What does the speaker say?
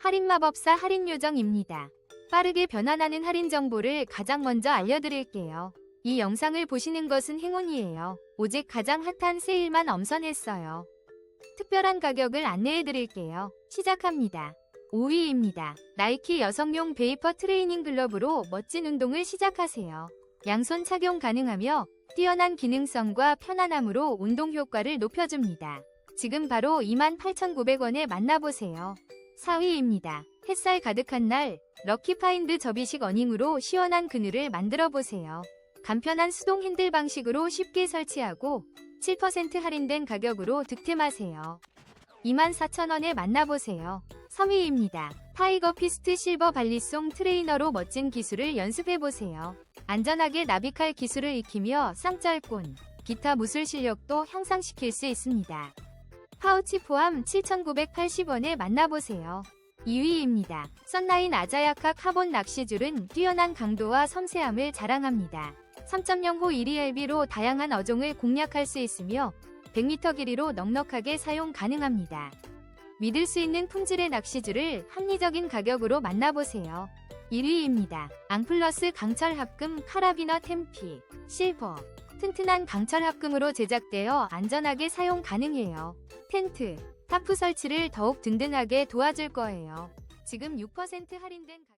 할인마법사 할인요정입니다. 빠르게 변환하는 할인 정보를 가장 먼저 알려드릴게요. 이 영상을 보시는 것은 행운이에요. 오직 가장 핫한 세일만 엄선했어요. 특별한 가격을 안내해드릴게요. 시작합니다. 5위입니다. 나이키 여성용 베이퍼 트레이닝 글러브로 멋진 운동을 시작하세요. 양손 착용 가능하며 뛰어난 기능성과 편안함으로 운동 효과를 높여줍니다. 지금 바로 28,900원에 만나보세요. 4위입니다. 햇살 가득한 날 럭키파인드 접이식 어닝으로 시원한 그늘을 만들어 보세요. 간편한 수동 핸들 방식으로 쉽게 설치하고 7% 할인된 가격으로 득템하세요. 24,000원에 만나보세요. 3위입니다. 타이거 피스트 실버 발리송 트레이너로 멋진 기술을 연습해보세요. 안전하게 나비칼 기술을 익히며 쌍짤꾼, 기타 무술 실력도 향상시킬 수 있습니다. 파우치 포함 7,980원에 만나보세요. 2위입니다. 썬라인 아자야카 카본 낚시줄은 뛰어난 강도와 섬세함을 자랑합니다. 3.0호 1ELB로 다양한 어종을 공략할 수 있으며 100m 길이로 넉넉하게 사용 가능합니다. 믿을 수 있는 품질의 낚시줄을 합리적인 가격으로 만나보세요. 1위입니다. 앙플러스 강철 합금 카라비너 템피 실버 튼튼한 강철 합금으로 제작되어 안전하게 사용 가능해요. 텐트, 타프 설치를 더욱 든든하게 도와줄 거예요. 지금 6% 할인된 가...